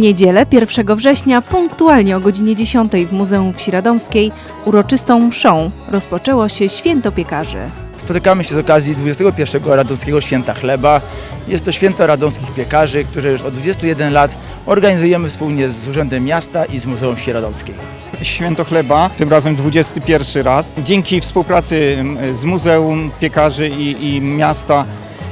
W niedzielę 1 września, punktualnie o godzinie 10 w Muzeum Wsi Radomskiej, uroczystą mszą rozpoczęło się Święto Piekarzy. Spotykamy się z okazji 21. Radomskiego Święta Chleba. Jest to święto radomskich piekarzy, które już od 21 lat organizujemy wspólnie z Urzędem Miasta i z Muzeum Wsi Radomskiej. Święto Chleba, tym razem 21 raz. Dzięki współpracy z Muzeum Piekarzy i, i Miasta,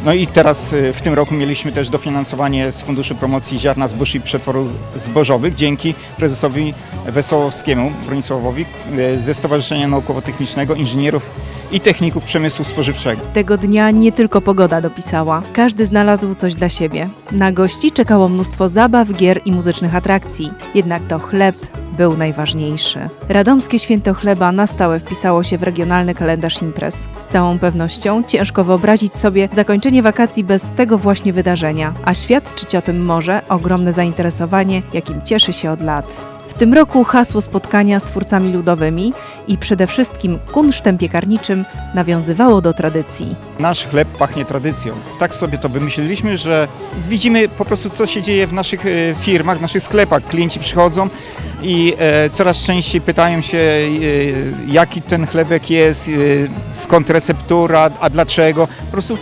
no i teraz y, w tym roku mieliśmy też dofinansowanie z Funduszu Promocji Ziarna Zbóż i Przetworów Zbożowych dzięki prezesowi Wesołowskiemu, Bronisławowi y, ze Stowarzyszenia Naukowo-Technicznego Inżynierów i Techników Przemysłu Spożywczego. Tego dnia nie tylko pogoda dopisała. Każdy znalazł coś dla siebie. Na gości czekało mnóstwo zabaw, gier i muzycznych atrakcji. Jednak to chleb był najważniejszy. Radomskie Święto Chleba na stałe wpisało się w regionalny kalendarz imprez. Z całą pewnością ciężko wyobrazić sobie zakończenie wakacji bez tego właśnie wydarzenia, a świadczyć o tym może ogromne zainteresowanie, jakim cieszy się od lat. Tym roku hasło spotkania z twórcami ludowymi i przede wszystkim kunsztem piekarniczym nawiązywało do tradycji. Nasz chleb pachnie tradycją. Tak sobie to wymyśliliśmy, że widzimy po prostu, co się dzieje w naszych e, firmach, w naszych sklepach. Klienci przychodzą i e, coraz częściej pytają się, e, jaki ten chlebek jest, skąd receptura, a dlaczego. Po prostu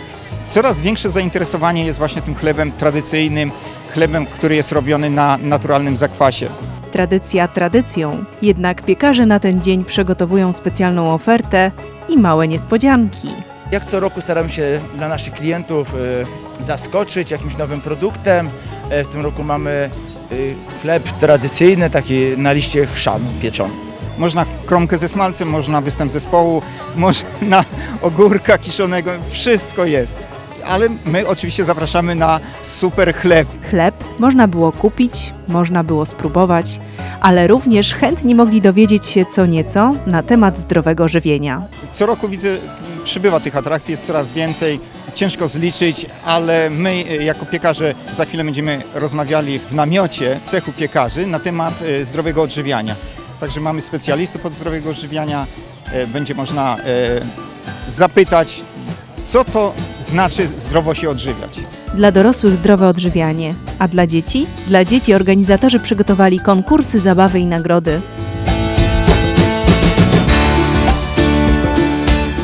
coraz większe zainteresowanie jest właśnie tym chlebem tradycyjnym, chlebem, który jest robiony na naturalnym zakwasie. Tradycja tradycją, jednak piekarze na ten dzień przygotowują specjalną ofertę i małe niespodzianki. Jak co roku staramy się dla naszych klientów e, zaskoczyć jakimś nowym produktem. E, W tym roku mamy e, chleb tradycyjny, taki na liście chrzanu pieczony. Można kromkę ze smalcem, można występ zespołu, można ogórka kiszonego, wszystko jest. Ale my oczywiście zapraszamy na super chleb. Chleb można było kupić, można było spróbować, ale również chętni mogli dowiedzieć się co nieco na temat zdrowego żywienia. Co roku widzę, przybywa tych atrakcji, jest coraz więcej. Ciężko zliczyć, ale my e, jako piekarze za chwilę będziemy rozmawiali w namiocie cechu piekarzy na temat e, zdrowego odżywiania. Także mamy specjalistów od zdrowego odżywiania. E, Będzie można zapytać, co to znaczy zdrowo się odżywiać. Dla dorosłych zdrowe odżywianie, a dla dzieci? Dla dzieci organizatorzy przygotowali konkursy, zabawy i nagrody.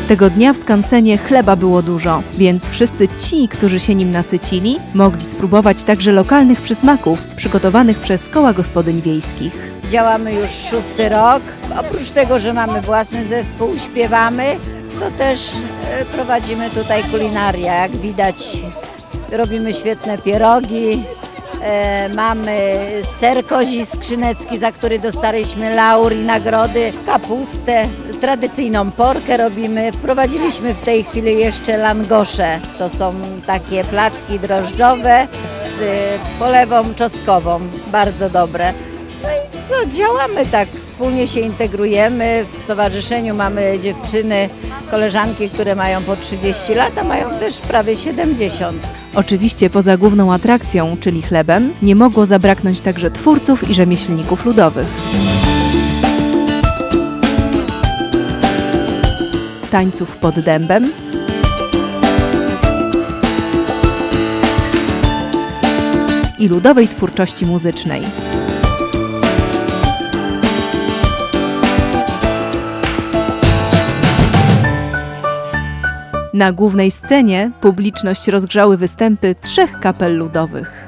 Tego dnia w skansenie chleba było dużo, więc wszyscy ci, którzy się nim nasycili, mogli spróbować także lokalnych przysmaków przygotowanych przez koła gospodyń wiejskich. Działamy już szósty rok. Oprócz tego, że mamy własny zespół, śpiewamy, to też e, prowadzimy tutaj kulinaria. Jak widać, robimy świetne pierogi. E, mamy ser kozi skrzynecki, za który dostaliśmy laur i nagrody, kapustę, tradycyjną porkę robimy. Wprowadziliśmy w tej chwili jeszcze langosze. To są takie placki drożdżowe z e, polewą czosnkową, bardzo dobre. Działamy tak, wspólnie się integrujemy. W stowarzyszeniu mamy dziewczyny, koleżanki, które mają po 30 lat, a mają też prawie 70. Oczywiście poza główną atrakcją, czyli chlebem, nie mogło zabraknąć także twórców i rzemieślników ludowych. Tańców pod dębem, i ludowej twórczości muzycznej. Na głównej scenie publiczność rozgrzały występy trzech kapel ludowych.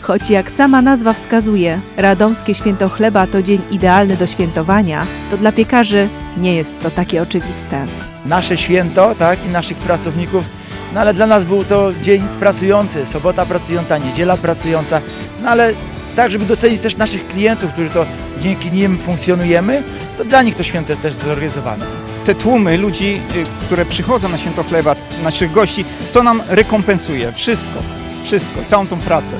Choć jak sama nazwa wskazuje, radomskie święto chleba to dzień idealny do świętowania, to dla piekarzy nie jest to takie oczywiste. Nasze święto, tak, i naszych pracowników, no ale dla nas był to dzień pracujący, sobota pracująca, niedziela pracująca, no ale tak, żeby docenić też naszych klientów, którzy to dzięki nim funkcjonujemy, to dla nich to święto jest też zorganizowane. Te tłumy ludzi, y, które przychodzą na święto chleba, naszych gości, to nam rekompensuje wszystko, wszystko, całą tą pracę.